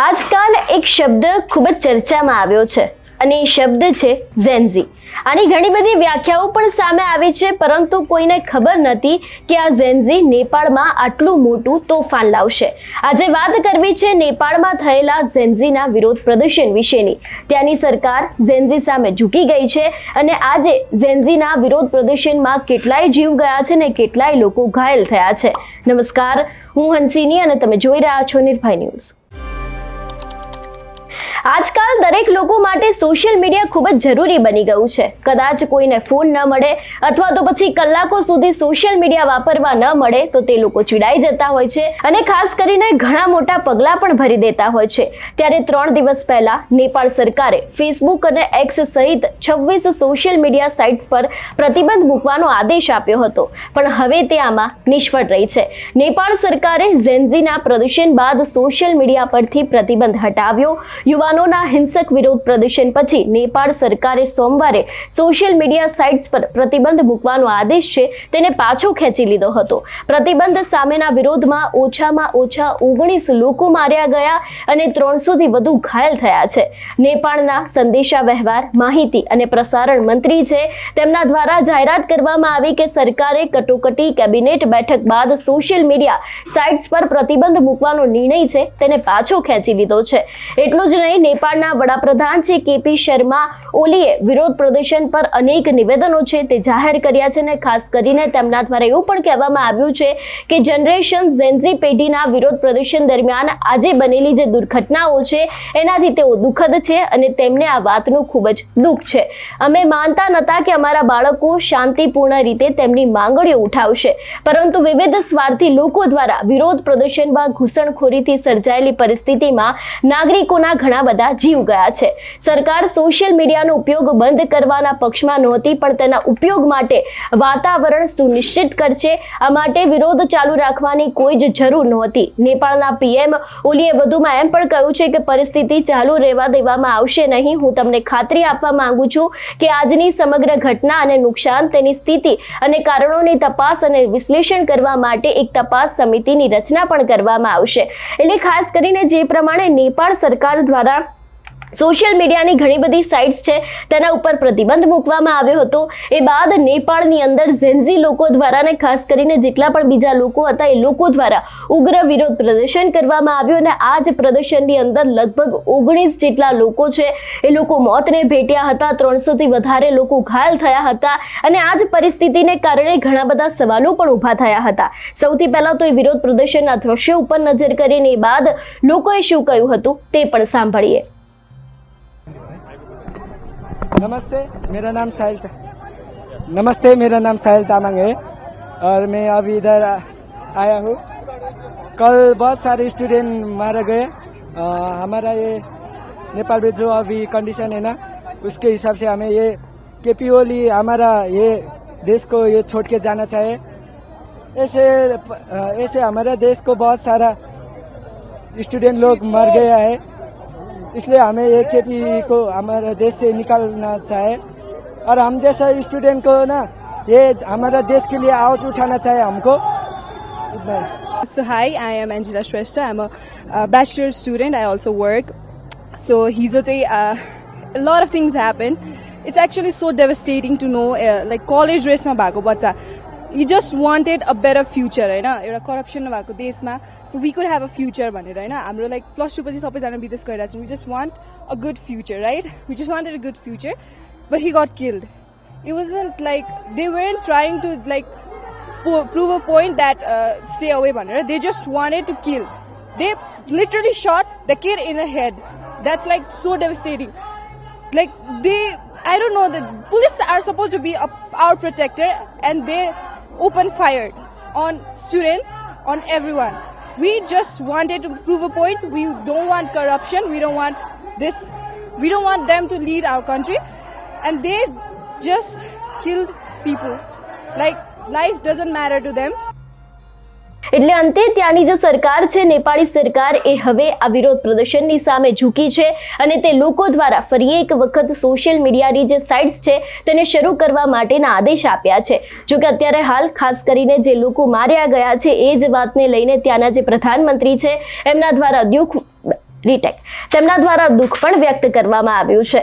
આજકાલ એક શબ્દ ખૂબ જ ચર્ચામાં આવ્યો છે અને એ શબ્દ છે ઝેન્ઝી આની ઘણી બધી વ્યાખ્યાઓ પણ સામે આવી છે, પરંતુ કોઈને ખબર નથી કે આ ઝેન્ઝી નેપાળમાં આટલું મોટું તોફાન લાવશે. આજે વાત કરવી છે નેપાળમાં થયેલા ઝેન્ઝીના વિરોધ પ્રદર્શન વિશેની. ત્યાંની સરકાર ઝેન્ઝી સામે ઝૂકી ગઈ છે અને આજે ઝેન્ઝીના વિરોધ પ્રદર્શનમાં કેટલાય જીવ ગયા છે ને કેટલાય લોકો ઘાયલ થયા છે. નમસ્કાર, હું હંસિની અને તમે જોઈ રહ્યા છો નિર્ભય ન્યૂઝ. આજકાલ દરેક લોકો માટે સોશિયલ મીડિયા ખૂબ જ જરૂરી બની ગયું છે. કદાચ કોઈને ફોન ન મળે અથવા તો પછી કલાકો સુધી સોશિયલ મીડિયા વાપરવા ન મળે તો તે લોકો ચીડાઈ જતા હોય છે અને ખાસ કરીને ઘણા મોટા પગલાં પણ ભરી દેતા હોય છે. ત્યારે ત્રણ દિવસ પહેલા નેપાળ સરકારે ફેસબુક અને એક્સ સહિત છવ્વીસ સોશિયલ મીડિયા સાઇટ્સ પર પ્રતિબંધ મૂકવાનો આદેશ આપ્યો હતો. પણ હવે તે આમાં નિષ્ફળ રહી છે. નેપાળ સરકારે ઝેન્ઝીના પ્રદૂષણ બાદ સોશિયલ મીડિયા પરથી પ્રતિબંધ હટાવ્યો. યુવાનોના હિંસક વિરોધ પ્રદર્શન પછી નેપાળ સરકારે સોમવારે સોશિયલ મીડિયા સાઇટ્સ પર પ્રતિબંધ મૂકવાનો આદેશ છે તેને પાછો ખેંચી લીધો હતો. પ્રતિબંધ સામેના વિરોધમાં ઓછામાં ઓછા ઓગણીસ લોકો માર્યા ગયા અને ત્રણસોથી વધુ ઘાયલ થયા છે. નેપાળના સંદેશા વ્યવહાર, માહિતી અને પ્રસારણ મંત્રી છે. તેમના દ્વારા જાહેરાત કરવામાં આવી કે સરકારે કટોકટી કેબિનેટ બેઠક બાદ સોશિયલ મીડિયા સાઇટ્સ પર પ્રતિબંધ મૂકવાનો નિર્ણય છે તેને પાછો ખેંચી લીધો છે. એટલું જ નહીં નેપાળના વડાપ્રધાન છે કેપી શર્મા ઓલીએ વિરોધ પ્રદર્શન પર અનેક નિવેદનો છે તે જાહેર કર્યા છે અને ખાસ કરીને તેમના દ્વારા એવું પણ કહેવામાં આવ્યું છે કે જનરેશન ઝેન્ઝી પેઢીના વિરોધ પ્રદર્શન દરમિયાન આજે બનેલી જે દુર્ઘટનાઓ છે, એનાથી તેઓ દુઃખદ છે અને તેમને આ વાતનું ખૂબ જ દુઃખ છે. અમે માનતા નતા કે અમારા બાળકો શાંતિપૂર્ણ રીતે તેમની માંગણીઓ ઉઠાવશે, પરંતુ વિવિધ સ્વાર્થી લોકો દ્વારા વિરોધ પ્રદર્શનમાં ઘૂસણખોરીથી સર્જાયેલી પરિસ્થિતિમાં નાગરિકોના ઘણા બધા જીવ ગયા છે. સરકાર સોશિયલ મીડિયાનો ઉપયોગ બંધ કરવાના પક્ષમાં નહોતી, પણ તેના ઉપયોગ માટે વાતાવરણ સુનિશ્ચિત કરશે. આ માટે વિરોધ ચાલુ રાખવાની કોઈ જ જરૂર નહોતી. નેપાળના પીએમ ઓલીએ વધુમાં એમ પણ કહ્યું છે કે પરિસ્થિતિ ચાલુ રહેવા દેવામાં આવશે નહીં. હું તમને ખાતરી આપવા માંગુ છું કે આજની સમગ્ર ઘટના અને નુકસાન, તેની સ્થિતિ અને કારણોની તપાસ અને વિશ્લેષણ કરવા માટે એક તપાસ સમિતિની રચના પણ કરવામાં આવશે. એટલે ખાસ કરીને જે પ્રમાણે નેપાળ સરકાર દ્વારા સોશિયલ મીડિયાની ઘણી બધી સાઇટ્સ છે, તેના ઉપર પ્રતિબંધ મૂકવામાં આવ્યો હતો. એ બાદ નેપાળની અંદર ઝેન્ઝી લોકો દ્વારા અને ખાસ કરીને જેટલા પણ બીજા લોકો હતા, એ લોકો દ્વારા ઉગ્ર વિરોધ પ્રદર્શન કરવામાં આવ્યું અને આ જ પ્રદર્શનની અંદર લગભગ ઓગણીસ જેટલા લોકો છે, એ લોકો મોતને ભેટ્યા હતા ત્રણસોથી વધારે લોકો ઘાયલ થયા હતા અને આ જ પરિસ્થિતિને કારણે ઘણા બધા સવાલો પણ ઊભા થયા હતા. સૌથી પહેલાં તો એ વિરોધ પ્રદર્શનના દ્રશ્યો ઉપર નજર કરીને એ બાદ લોકોએ શું કહ્યું હતું તે પણ સાંભળીએ. नमस्ते मेरा नाम साहिल ता- नमस्ते मेरा नाम साहिल तामांग है और मैं अभी इधर आ- आया हूँ कल बहुत सारे स्टूडेंट मारे गए अ, हमारा ये नेपाल में जो अभी कंडीशन है ना उसके हिसाब से हमें ये केपी ओली हमारा ये देश को ये छोड़ के जाना चाहिए ऐसे अ, ऐसे हमारे देश को बहुत सारा स्टूडेंट लोग मर गया है यसले हामी यही खेतीको हाम्रो देश से निकाल्न चाहे अरू हाम्रो स्टुडेन्टको देश देशको लिए आवाज उठाना चाहे हमको। So hi I I'm Angela Shrestha I'm a bachelor student I also work so हिजो चाहिँ lot of things happen it's actually so devastating to know like college ड्रेसमा भएको बच्चा he just wanted a better future होइन एउटा corruption नभएको देशमा so we could have a future भनेर होइन हाम्रो लाइक प्लस टू पछि सबैजना विदेश गइरहेको छौँ we just want a good future right we just wanted a good future but he got killed it wasn't like they weren't trying to like po- prove a point that uh, stay away banner. They just wanted to kill. They literally shot the kid in the head. That's like so devastating. Like they, I don't know. The police are supposed to be a, our protector, and they open fire on students, on everyone. We just wanted to prove a point. We don't want corruption. We don't want this. We don't want them to lead our country, and they just killed people. Like life doesn't matter to them. એટલે અંતે ત્યાંની જે સરકાર છે, નેપાળી સરકાર, એ હવે આ વિરોધ પ્રદર્શનની સામે ઝૂકી છે અને તે લોકો દ્વારા ફરી એક વખત સોશિયલ મીડિયાની જે સાઇટ્સ છે, તેને શરૂ કરવા માટેના આદેશ આપ્યા છે. જો કે અત્યારે હાલ ખાસ કરીને જે લોકો માર્યા ગયા છે, એ જ વાતને લઈને ત્યાંના જે પ્રધાનમંત્રી છે, એમના દ્વારા દુઃખ રીટેક, તેમના દ્વારા દુઃખ પણ વ્યક્ત કરવામાં આવ્યું છે.